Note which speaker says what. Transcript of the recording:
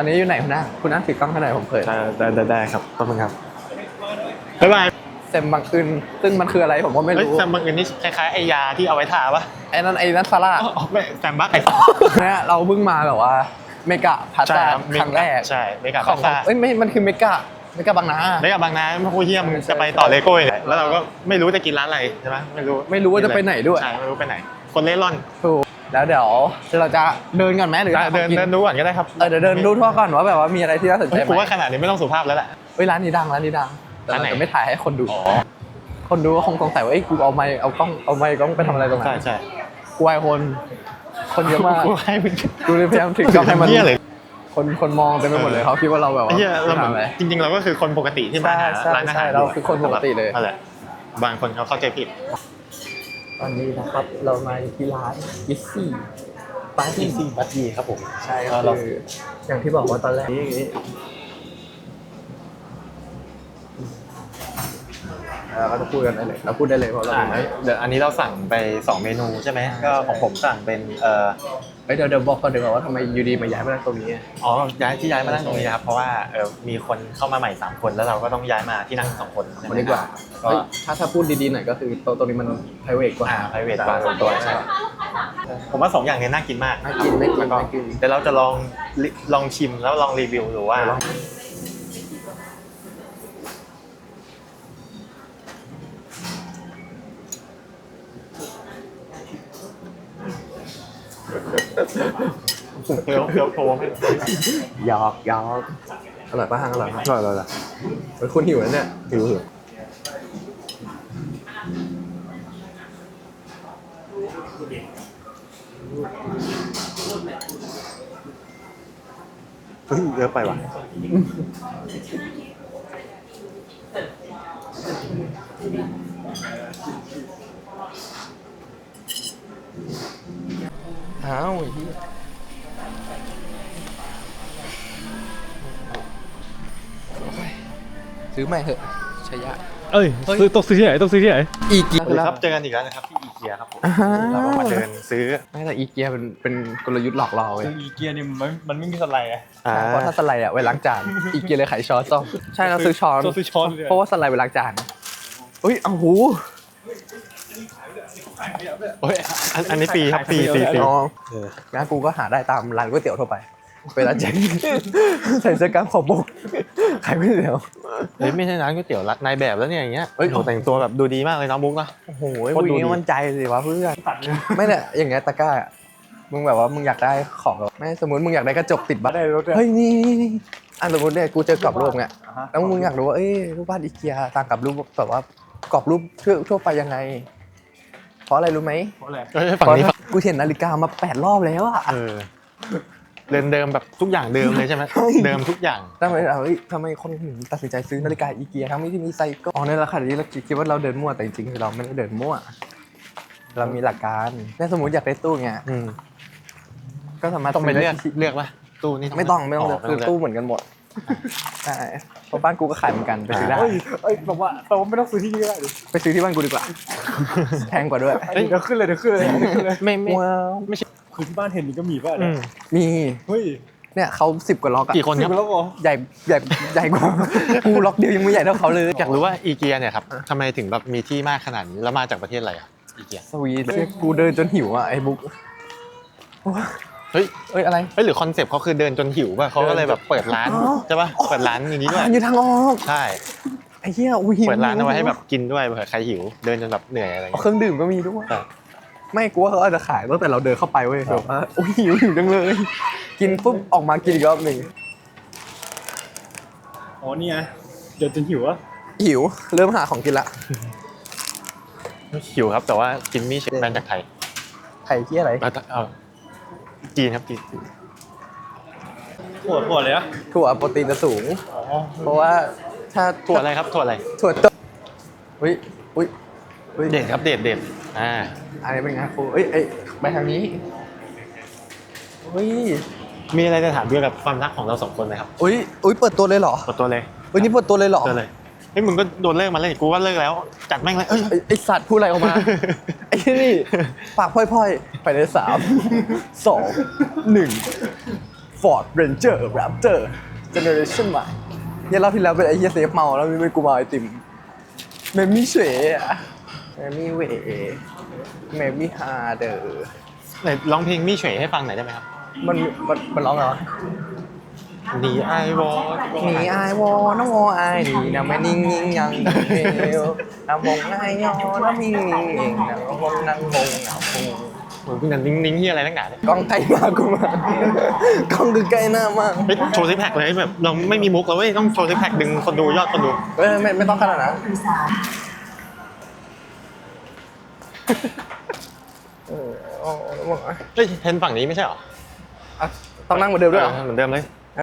Speaker 1: อันนี้อยู่ไหนคุณน้าคุณน้าถือกล้องให้หน่อยผมเผย
Speaker 2: ได้ได้ได้ครับขอบคุณครับบ๊ายบาย
Speaker 1: เซมบังอึนซึ่งมันคืออะไรผมก็ไม่
Speaker 2: เฮ้ย
Speaker 1: รู้
Speaker 2: แซมบังอื่นนี่คล้ายๆไอยาที่เอาไว้ทาปะ
Speaker 1: ไอ้นั่นไอ้นั่นซาร่า
Speaker 2: อ๋อไม่แซมบักไอ
Speaker 1: เนี่ยเราเพิ่งมาแบบว่าเมกะพา
Speaker 2: ใช่
Speaker 1: ซ่า
Speaker 2: ครับ
Speaker 1: ครั้งแรก
Speaker 2: ใช่เมกา
Speaker 1: ขอ
Speaker 2: พางซ่า
Speaker 1: เอ้ยไม่มันคือเมกะเมกะบางนา
Speaker 2: เมกาบางนาไม่พูดเที่ยมจะไปต่อเลโก้เนี่ยแล้วเราก็ไม่รู้จะกินร้านอะไรใช่ไหมไม่รู้
Speaker 1: ไม่รู้ว่าจะไปไหนด้วย
Speaker 2: ใช่ไม่รู้ไปไหน คนเล่ร่อน
Speaker 1: ถูก แล้วเดี๋ยวเราจะเดินก่อนไหมหรือ
Speaker 2: ได้เดิน
Speaker 1: กิ
Speaker 2: เดินดูก่อนก็ได้ครับ
Speaker 1: เออเดี๋ยวเดินดูทั่วก่อนว่าแบบว่ามีอะไรที่น่าสนใจ
Speaker 2: เฮ้ย
Speaker 1: ไห
Speaker 2: กู
Speaker 1: ม
Speaker 2: ว่าขนาดนี้ไม่ต้องสุภาพแล้วแหละ
Speaker 1: เฮ้ยร้านนี้ดังร้านนี้ดังแต่
Speaker 2: ร้านไหน
Speaker 1: เราจะไม่ถ่ายให้คนดู
Speaker 2: อ๋อ
Speaker 1: คนดูก็คงสงสัยว่าเอ้ยกูเอาไมค์เอากล้องเอาไมค์กล้องไปทำอะไรตรงนั้
Speaker 2: ใช่
Speaker 1: น
Speaker 2: ใช่
Speaker 1: กลัวคนคนเยอะมาก
Speaker 2: กูให้มึง
Speaker 1: ดูเลยพยายามถือกล้องให้มัน
Speaker 2: เหี้ยเลย
Speaker 1: คนคนมองเต็มไปหมดเลยเขาคิดว่าเราแบบว่า
Speaker 2: ไอ้เหี้ยเราเหมือน
Speaker 1: ทำอะไร
Speaker 2: จริงๆเราก็คือคนปกติที่มาหา
Speaker 1: ใช่
Speaker 2: ร้านอาหาร
Speaker 1: ใช่เราคือคนปกติเลย
Speaker 2: นั่นแหละบางคนเขาเข้าใจผิด
Speaker 1: ตอนนี้นะครับเรามาที่ร้านอิซี่ปาร์ตี้
Speaker 2: Easy Party ครับผม
Speaker 1: ใช่
Speaker 2: เออเรา
Speaker 1: คืออย่างที่บอกว่าตอนแรกนี่ ออเราจะพูดกันได้เลยเราพูดได้เลยเพราะเรา
Speaker 2: อ่า
Speaker 1: ไม่
Speaker 2: เดี๋ยวอันนี้เราสั่งไป 2 เมนูใช่ไหมก็ของผมสั่งเป็นเอ่อ
Speaker 1: เฮ้ยเดี๋ยวเดี๋ยวบอกก่อนเดี๋ยวว่าทำไมอยูดีมาย้ายมานั่งตรงนี้อะ
Speaker 2: อ๋อย้ายที่ย้ายมานั่งตรงนี้นะครับเพราะว่าเออมีคนเข้ามาใหม่ 3 คนแล้วเราก็ต้องย้ายมาที่นั่งสองคนใช่ไห
Speaker 1: มาดีกว่า
Speaker 2: ก็
Speaker 1: เฮ้ยถ้าถ้าพูดดีๆหน่อยก็คือโต๊ะตรงนี้มัน private กว่า
Speaker 2: อ่า private กว่าส่วนตัว ใช่ ผมว่าสองอย่างเนี้น่ากินมาก
Speaker 1: น่ากินน่ากิน
Speaker 2: แล้วก็
Speaker 1: น่ากิน
Speaker 2: เดี๋ยวเราจะลองลิลองชิมแล้วลองรีวิวดูว่า
Speaker 1: เดี๋ยวล
Speaker 2: เคี้ยวเคี้ยวโค้ง
Speaker 1: หยอกหยอกอร่อยปะฮังอร่อยไหม
Speaker 2: อร่อยเลย
Speaker 1: เฮ้ยคุณหิวแล้วเนี่ย
Speaker 2: หิวหิวเฮ้ยเยอะไปว่ะ
Speaker 1: อ้าวไอ้เหี้ยโอ้ยซื้อใหม่เถอะใช้ยาก
Speaker 3: เอ้ย ซื้อต้องซื้อที่ไหนต้องซื้อที่ไหน
Speaker 1: อีเกีย
Speaker 2: สวัสดีครับเจอกันอีกแล้วนะครับที่อีเกียครับผม
Speaker 1: อ่าฮะ
Speaker 2: เราก็มาเดินซื้อ
Speaker 1: ไม่แต่อีเกียเป็นเป็นกลยุทธ์หลอกเราเว้ย
Speaker 3: อีเกียนี่มันมันไม่มีสไลด์อะ
Speaker 2: อ่า
Speaker 1: เพราะถ้าสไลด์อะไว้ล้างจานอีเกียเลยขายช้อนซ่อมใช่เราซื้อช้อน
Speaker 3: ต้องซื้อช้อนเลย
Speaker 1: เพราะว่าสไลด์ไว้ล้างจานอุ้ยเอาหู
Speaker 2: โอ้ยอันอันนี้ฟรีครับฟรีฟรีฟรี
Speaker 1: น้อง
Speaker 2: เออ
Speaker 1: งั้นกูก็หาได้ตามร้านก๋วยเตี๋ยวทั่วไปเวลาเจ๊งใส่เสื้อกล้ามขอบบกขายก๋วยเตี๋ยว
Speaker 2: เฮ้ยไม่ใช่ร้านก๋วยเตี๋ยวร้านนายแบบแล้วเนี่ยอย่างเงี้ย
Speaker 1: เฮ้ย
Speaker 2: โหแต่งตัวแบบดูดีมากเลยน้องบุ๊กเนอะ
Speaker 1: โอ้โห
Speaker 2: โคตร
Speaker 1: มึง
Speaker 2: ดูดี
Speaker 1: มั่นใจสิวะเพื่อนไม่เนี่ยอย่างเงี้ยตะกร้าอะมึงแบบว่ามึงอยากได้ของแบบไม่สมมติมึงอยากได้กระจกติดบัตร
Speaker 3: ได้รถ
Speaker 1: เฮ้ยนี่นี่นี่อะสมมติเนี่ยกูเจอกรอบรูปไงแล้วมึงอยากรู้ว่าเอ้ยรูปบ้านอีเกียต่างกับรูปแบบว่ากรอบรูปทั่วทั่วไปยังไงเพ ราะอะไรรู้ไหม
Speaker 3: เพราะอะไร
Speaker 2: เฮ้ยฝั่งนี้
Speaker 1: เพราะกูเห็นนาฬิกามาแปดรอบแล้วอะ
Speaker 2: เออเดิมเดิมแบบทุกอย่างเดิมเลยใช่ไหมเดิมทุกอย่าง
Speaker 1: ทำไมเฮ้ยทำไมคนถึงตัดสินใจซื้อนาฬิกาอีเกียทั้งที่มีไซโก้อ๋อในราคานี้เราคิดว่าเราเดินมั่วแต่จริงๆคือเราไม่ได้เดินมั่ว เรามีหลักการถ้าสมมติอยากได้ตู้เงี้ย
Speaker 2: อืม
Speaker 1: ก็สามารถ
Speaker 2: ต้องไป
Speaker 1: ซื้
Speaker 2: เลือก
Speaker 1: ด้ที่
Speaker 2: เลือกป่ะตู้นี่
Speaker 1: ไม่ต้องไม่ต้องเลือกคือ
Speaker 2: ไม่
Speaker 1: ตู้เหมือนกันหมด ใช่เพราะบ้านกูก็ขายเหมือนกันไปซื้อได้
Speaker 3: เอ้ยเอ้ยแบบว่าแต่ว่าไม่ต้องซื้อที่นี่ก็ได้ดิ
Speaker 1: ไปซื้อที่บ้านกูดีกว่า แพงกว่าด้วย
Speaker 3: เดี๋ยวขึ้นเลยเดี๋ยวขึ้นเลยเดี๋ยวขึ้นเลย
Speaker 2: ไม่ไม่
Speaker 1: ว้าว
Speaker 3: คือที่บ้านเห็นนี่ก็มีป่ะ
Speaker 2: อื
Speaker 3: เนี่ย
Speaker 2: ม
Speaker 1: มี
Speaker 3: เฮ้ย
Speaker 1: เนี่ยเขาสิบกว่าล็อกอะ
Speaker 2: กี่คน
Speaker 3: สิ
Speaker 2: ครับ
Speaker 3: บแล้วเหรอ
Speaker 1: ใหญ่ใหญ่ใหญ่กว่ากูล็อกเดียวยังไม่ใหญ่เท่าเขาเลย
Speaker 2: อยากรู้ว่าอีเกียเนี่ยครับทำไมถึงแบบมีที่มากขนาดนี้ แล้วมาจากประเทศอะไรอะอีเกีย
Speaker 1: สวีทกูเดินจนหิวอะไอ้บุ๊ก
Speaker 2: เฮ้ย
Speaker 1: เอ้ยอะไร
Speaker 2: เฮ้ยหรือคอนเซปต์เขาคือเดินจนหิวป่ะเขาก็เลยแบบเปิดร้าน
Speaker 1: อ๋อ
Speaker 2: ใช่ป่ะเปิดร้านอย่างนี้ด้วย
Speaker 1: อ่านอยู่ทางออก
Speaker 2: ใช่
Speaker 1: ไอ้เหี้ยอุ้ยหิว
Speaker 2: เปิดร้านเอาไว้ให้แบบกินด้วยเผื่อใครหิว เดินจนแบบเหนื่อยอะไรอย่าง
Speaker 1: เอา
Speaker 2: เงี้ย
Speaker 1: เครื่องดื่มก็มีด้วย
Speaker 2: ใช่
Speaker 1: ไม่กูว่าเขาอาจจะขายตั้งแต่เราเดินเข้าไปเว้ย
Speaker 2: ครับ
Speaker 1: แบบว่าอุ้ยหิวหิวจังเลย กินปุ๊บออกมากินอีกรอบหนึ่ง
Speaker 3: อ๋อนี่ไงเดี๋ยวจนหิวอะ
Speaker 1: หิวเริ่มหาของกินละ
Speaker 2: หิวครับแต่ว่ากินมี่เชฟแบรนด์จากไทย
Speaker 1: ไข่เหี้ยอะไร
Speaker 2: เอาเอา จีนครับจีน
Speaker 3: ปวดปวดเลยอะ
Speaker 1: ถั่วโปรตีนจะสูง
Speaker 3: อ๋อ
Speaker 1: เพราะว่าถ้า
Speaker 2: ถั่วอะไรครับถั่วอะไร
Speaker 1: ถั่วต้มอุ้ยอุ้ยอุ้ย
Speaker 2: เด็ดครับเด็ดเด็ดอ่า
Speaker 1: อันนี้เป็นไงครูเอ้ยเอ้ยไปทางนี้อุ้ย
Speaker 2: มีอะไรจะถามเกี่ยวกับความรักของเราสองคนไหมครับ
Speaker 1: อุ้ยอุ้ยเปิดตัวเลยเหรอ
Speaker 2: กดตัวเลย
Speaker 1: อุ้ยนี่เปิดตัวเลยเหรอ
Speaker 2: ตัวเลย เฮ้ยมึงก็โดนเลิกมาเลยกูว่าเลิกแล้ว จัดแม่งเลยเอ้ย
Speaker 1: ไอ้ไอสัตว์พูดอะไรออกมา ไอ้นี่ปากพล่อยๆ ไปในสามสองหนึ่ง Ford Ranger Raptor Generation ใหม่เนี่ยรอบที่แล้วเป็นไอ้เฮียเซฟเมาแล้วมีเป็นกูมาไอติมเมมี่เฉยอะเมมี่เวเมมี่ฮาเดอร์
Speaker 2: ไหนร้องเพลงมี่เฉยให้ฟังหน่อยได้ไหมครับ
Speaker 1: มันมันมันร้องไงวะ
Speaker 2: หนีไอวอ
Speaker 1: หนีไอวอน้องวอไอดีนะไม่นิ่งยิงยังเดียวน้ำมงไอยอน้ำมิงมิงเองน้ำมงนั่งมงหนาวมง
Speaker 2: เหมือนคุณนันนิ่งๆที่อะไรตั้งหนาเนี่ย
Speaker 1: กล้องใกล้หน้ากูมากกล้องคือใกล้หน้ามาก
Speaker 2: เฮ้ยโชว์ซิกแพคเลยแบบเราไม่มีมุกแล้วเว้ยต้องโชว์ซิกแพคดึงคนดูยอดคนดู
Speaker 1: เออไม่ไม่ต้องขนาดนั้นเออเอาเอาเอาเอา
Speaker 2: เฮ้ยเห็นฝั่งนี้ไม่ใช่เหรอ
Speaker 1: อะต้องนั่งเหมือนเดิมด้วยเหรอ
Speaker 2: เหมือนเดิมเลย